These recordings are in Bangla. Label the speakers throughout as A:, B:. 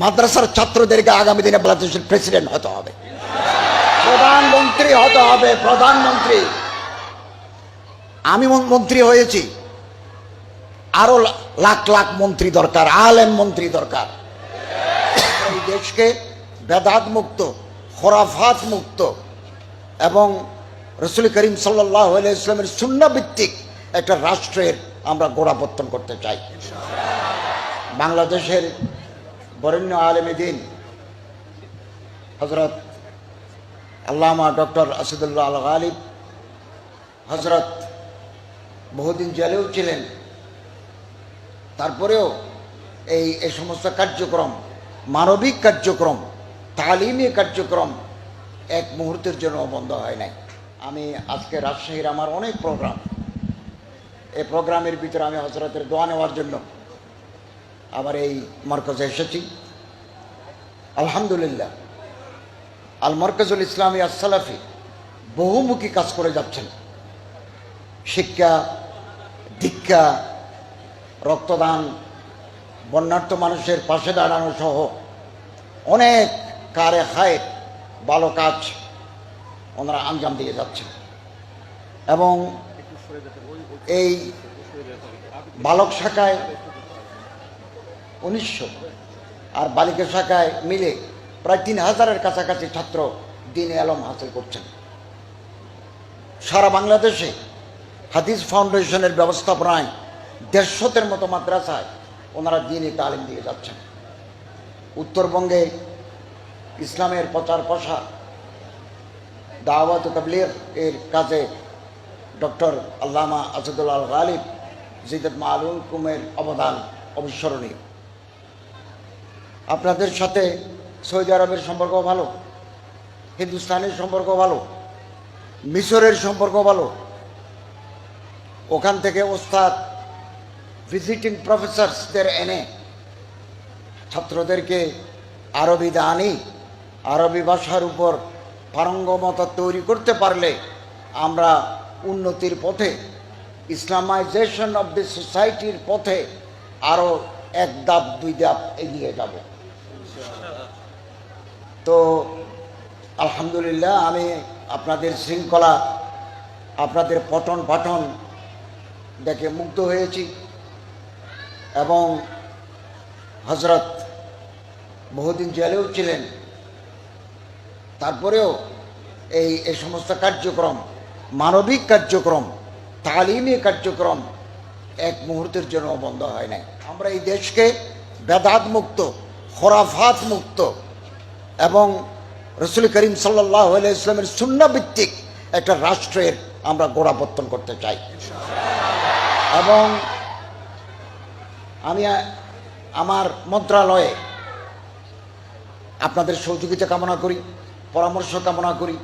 A: মাদ্রাসার ছাত্রদেরকে আগামী দিনে বাংলাদেশের প্রেসিডেন্ট হতে হবে। প্রধানমন্ত্রী হতে হবে, প্রধানমন্ত্রী। আমি মন্ত্রী হয়েছি। আরও লাখ লাখ মন্ত্রী দরকার, আলেম মন্ত্রী দরকার। এই দেশকে বেদাত মুক্ত, খোরাফাত মুক্ত এবং রসুল করিম সাল্লাহ ইসলামের শূন্যভিত্তিক একটা রাষ্ট্রের আমরা গোড়াপত্তন করতে চাই। বাংলাদেশের বরেণ্য আলেমী দিন। হজরত আল্লামা ডক্টর আসাদুল্লাহ আল গালিব, হজরত বহুদিন জেলেও ছিলেন। তারপরেও এই এই সমস্ত কার্যক্রম, মানবিক কার্যক্রম, তালিমী কার্যক্রম এক মুহূর্তের জন্য বন্ধ হয় নাই। আমি আজকে রাজশাহীর আমার অনেক প্রোগ্রাম। এই প্রোগ্রামের ভিতরে আমি হজরতের দোয়া নেওয়ার জন্য আবার এই মরকজে এসেছি। আলহামদুলিল্লাহ। আল মরকজুল ইসলামী আসসালাফি বহুমুখী কাজ করে যাচ্ছেন। শিক্ষা, দীক্ষা, রক্তদান, বন্যার্থ মানুষের পাশে দাঁড়ানো সহ অনেক কারে খায়, ভালো কাজ ওনারা আঞ্জাম দিয়ে যাচ্ছেন। এবং এই বালক শাখায় উনিশশো আর বালিকা শাখায় মিলে প্রায় তিন হাজারের কাছাকাছি ছাত্র দিন আলম হাসিল করছেন। সারা বাংলাদেশে হাদিস ফাউন্ডেশনের ব্যবস্থাপনায় দেড়শতের মতো মাদ্রাসায় ওনারা দিনই তালিম দিয়ে যাচ্ছেন। উত্তরবঙ্গে ইসলামের প্রচার প্রসার, দাওয়াত তবলিগ এর কাজে ডক্টর আল্লামা আসাদুল্লাহ গালিব, জিদত মালুল কুমের অবদান অবিস্মরণীয়। আপনাদের সাথে সৌদি আরবের সম্পর্ক ভালো, হিন্দুস্তানের সম্পর্ক ভালো, মিশরের সম্পর্ক ভালো। ওখান থেকে ওস্তাদ ভিজিটিং প্রফেসরসদের এনে ছাত্রদেরকে আরবি দানি, আরবি ভাষার উপর পারঙ্গমতা তৈরি করতে পারলে আমরা উন্নতির পথে, ইসলামাইজেশন অফ দি সোসাইটির পথে আরও এক ধাপ, দুই ধাপ এগিয়ে যাব। তো, আলহামদুলিল্লাহ, আমি আপনাদের শৃঙ্খলা, আপনাদের পঠন পাঠন দেখে মুগ্ধ হয়েছি এবং হজরত বহুদিন জেলেও ছিলেন। তারপরেও এই এই সমস্ত কার্যক্রম, মানবিক কার্যক্রম, তালিমি কার্যক্রম এক মুহূর্তের জন্য বন্ধ হয় নাই। আমরা এই দেশকে বেদাত মুক্ত খোরাফাত মুক্ত এবং রসুল করিম সাল্লাহ ইসলামের শূন্যভিত্তিক একটা রাষ্ট্রের আমরা গোড়াপত্তন করতে চাই। এবং আমি, আমার মন্ত্রণালয়ে আপনাদের সহযোগিতা কামনা করি, পরামর্শ কামনা করি।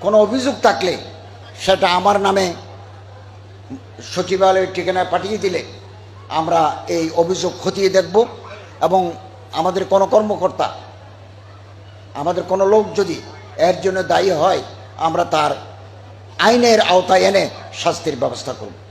A: কোনো অভিযোগ থাকলে সেটা আমার নামে সচিবালয়ের ঠিকানায় পাঠিয়ে দিলে আমরা এই অভিযোগ খতিয়ে দেখব এবং আমাদের কোনো কর্মকর্তা আমাদের কোনো লোক যদি এর জন্য দায়ী হয়, আমরা তার আইনের আওতায় এনে শাস্তির ব্যবস্থা করব।